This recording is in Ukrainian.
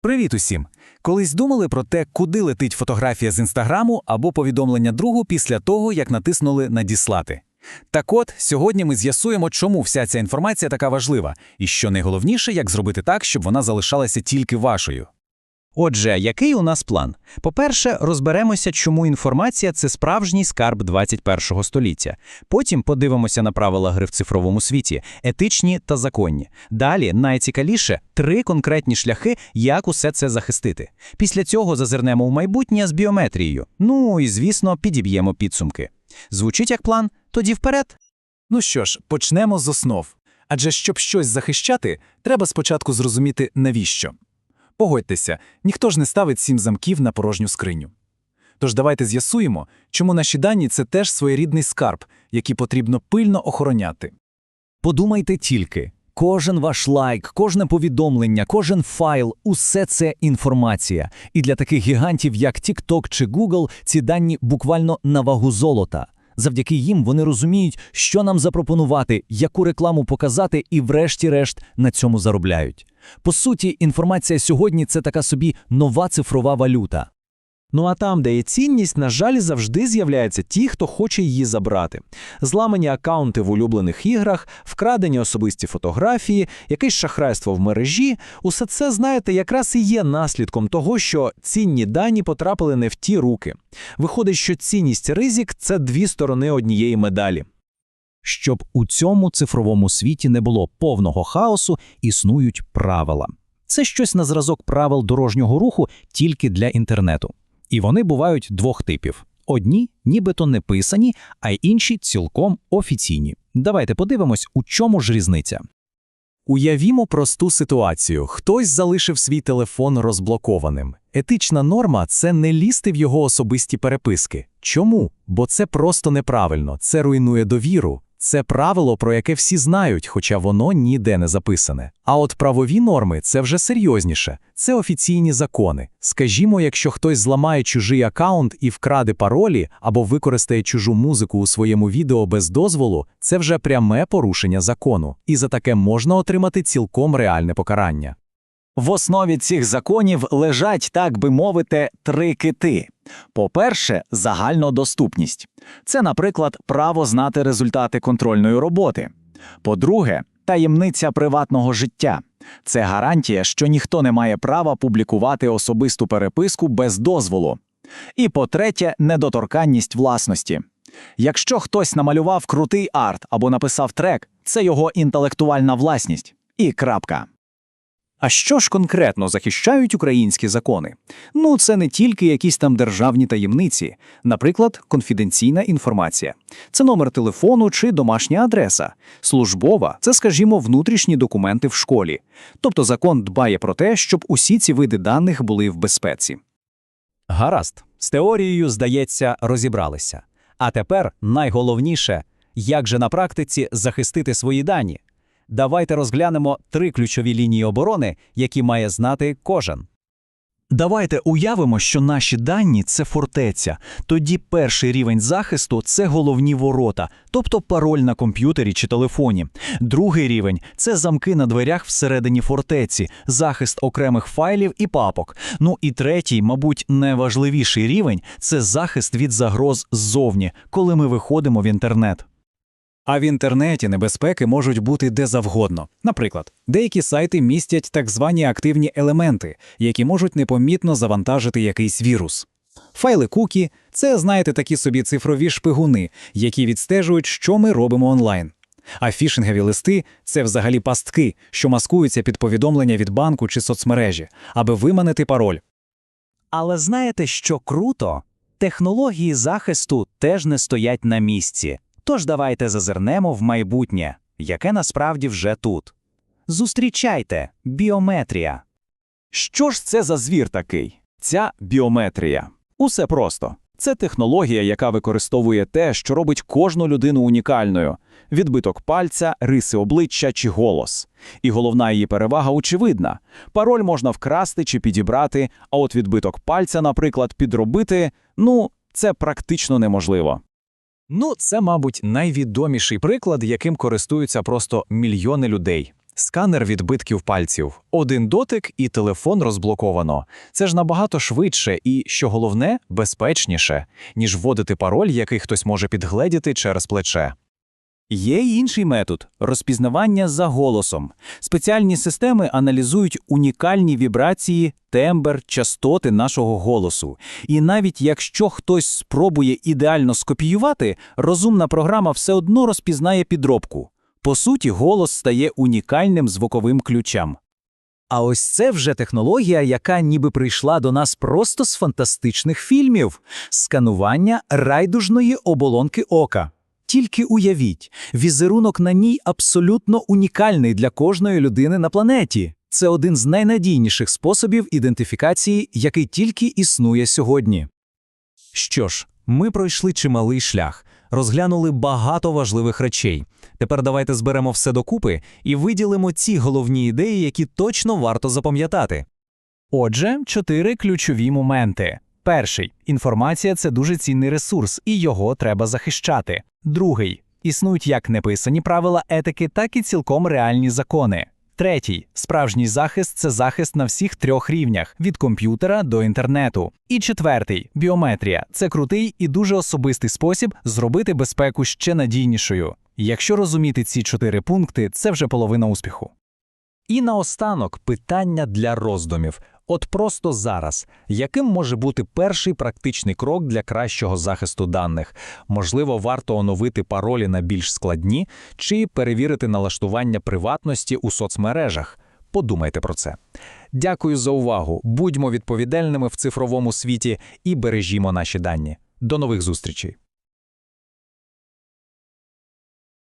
Привіт усім! Колись думали про те, куди летить фотографія з інстаграму або повідомлення другу після того, як натиснули Надіслати. Так от, сьогодні ми з'ясуємо, чому вся ця інформація така важлива, і що найголовніше, як зробити так, щоб вона залишалася тільки вашою. Отже, який у нас план? По-перше, розберемося, чому інформація це справжній скарб 21-го століття. Потім подивимося на правила гри в цифровому світі, етичні та законні. Далі, найцікавіше, три конкретні шляхи, як усе це захистити. Після цього зазирнемо в майбутнє з біометрією. Ну і, звісно, підіб'ємо підсумки. Звучить як план? Тоді вперед. Ну що ж, почнемо з основ. Адже щоб щось захищати, треба спочатку зрозуміти, навіщо. Погодьтеся, ніхто ж не ставить сім замків на порожню скриню. Тож давайте з'ясуємо, чому наші дані це теж своєрідний скарб, який потрібно пильно охороняти. Подумайте тільки. Кожен ваш лайк, кожне повідомлення, кожен файл усе це інформація. І для таких гігантів, як TikTok чи Google, ці дані буквально на вагу золота. Завдяки їм вони розуміють, що нам запропонувати, яку рекламу показати, і, врешті-решт, на цьому заробляють. По суті, інформація сьогодні це така собі нова цифрова валюта. Ну а там, де є цінність, на жаль, завжди з'являються ті, хто хоче її забрати. Зламані акаунти в улюблених іграх, вкрадені особисті фотографії, якесь шахрайство в мережі – усе це, знаєте, якраз і є наслідком того, що цінні дані потрапили не в ті руки. Виходить, що цінність ризик – це дві сторони однієї медалі. Щоб у цьому цифровому світі не було повного хаосу, існують правила. Це щось на зразок правил дорожнього руху тільки для інтернету. І вони бувають двох типів: одні, нібито не писані, а інші цілком офіційні. Давайте подивимось, у чому ж різниця. Уявімо просту ситуацію: хтось залишив свій телефон розблокованим. Етична норма це не лізти в його особисті переписки. Чому? Бо це просто неправильно, це руйнує довіру. Це правило, про яке всі знають, хоча воно ніде не записане. А от правові норми це вже серйозніше. Це офіційні закони. Скажімо, якщо хтось зламає чужий аккаунт і вкраде паролі або використає чужу музику у своєму відео без дозволу, це вже пряме порушення закону. І за таке можна отримати цілком реальне покарання. В основі цих законів лежать, так би мовити, три кити. По-перше, загальнодоступність. Це, наприклад, право знати результати контрольної роботи. По-друге, таємниця приватного життя. Це гарантія, що ніхто не має права публікувати особисту переписку без дозволу. І по-третє, недоторканність власності. Якщо хтось намалював крутий арт або написав трек, це його інтелектуальна власність. І крапка. А що ж конкретно захищають українські закони? Ну, це не тільки якісь там державні таємниці, наприклад, конфіденційна інформація. Це номер телефону чи домашня адреса. Службова це, скажімо, внутрішні документи в школі. Тобто закон дбає про те, щоб усі ці види даних були в безпеці. Гаразд, з теорією, здається, розібралися. А тепер найголовніше, як же на практиці захистити свої дані. Давайте розглянемо три ключові лінії оборони, які має знати кожен. Давайте уявимо, що наші дані це фортеця. Тоді перший рівень захисту це головні ворота, тобто пароль на комп'ютері чи телефоні. Другий рівень це замки на дверях всередині фортеці, захист окремих файлів і папок. Ну і третій, мабуть, найважливіший рівень це захист від загроз ззовні, коли ми виходимо в інтернет. А в інтернеті небезпеки можуть бути де завгодно. Наприклад, деякі сайти містять так звані активні елементи, які можуть непомітно завантажити якийсь вірус. Файли кукі це, знаєте, такі собі цифрові шпигуни, які відстежують, що ми робимо онлайн. А фішингові листи це взагалі пастки, що маскуються під повідомлення від банку чи соцмережі, аби виманити пароль. Але знаєте, що круто? Технології захисту теж не стоять на місці. Тож давайте зазирнемо в майбутнє, яке насправді вже тут. Зустрічайте біометрія. Що ж це за звір такий? Ця біометрія. Усе просто. Це технологія, яка використовує те, що робить кожну людину унікальною: відбиток пальця, риси обличчя чи голос. І головна її перевага очевидна: пароль можна вкрасти чи підібрати, а от відбиток пальця, наприклад, підробити ну, це практично неможливо. Ну, це, мабуть, найвідоміший приклад, яким користуються просто мільйони людей. Сканер відбитків пальців. Один дотик і телефон розблоковано. Це ж набагато швидше і, що головне, безпечніше, ніж вводити пароль, який хтось може підгледіти через плече. Є й інший метод розпізнавання за голосом. Спеціальні системи аналізують унікальні вібрації, тембр, частоти нашого голосу. І навіть якщо хтось спробує ідеально скопіювати, розумна програма все одно розпізнає підробку. По суті, голос стає унікальним звуковим ключем. А ось це вже технологія, яка ніби прийшла до нас просто з фантастичних фільмів сканування райдужної оболонки ока. Тільки уявіть, візерунок на ній абсолютно унікальний для кожної людини на планеті. Це один з найнадійніших способів ідентифікації, який тільки існує сьогодні. Що ж, ми пройшли чималий шлях, розглянули багато важливих речей. Тепер давайте зберемо все докупи і виділимо ці головні ідеї, які точно варто запам'ятати. Отже, чотири ключові моменти. Перший інформація це дуже цінний ресурс, і його треба захищати. Другий існують як неписані правила етики, так і цілком реальні закони. Третій справжній захист це захист на всіх трьох рівнях від комп'ютера до інтернету. І четвертий біометрія це крутий і дуже особистий спосіб зробити безпеку ще надійнішою. Якщо розуміти ці чотири пункти, це вже половина успіху. І наостанок питання для роздумів. От просто зараз, яким може бути перший практичний крок для кращого захисту даних? Можливо, варто оновити паролі на більш складні чи перевірити налаштування приватності у соцмережах? Подумайте про це. Дякую за увагу. Будьмо відповідальними в цифровому світі і бережімо наші дані. До нових зустрічей.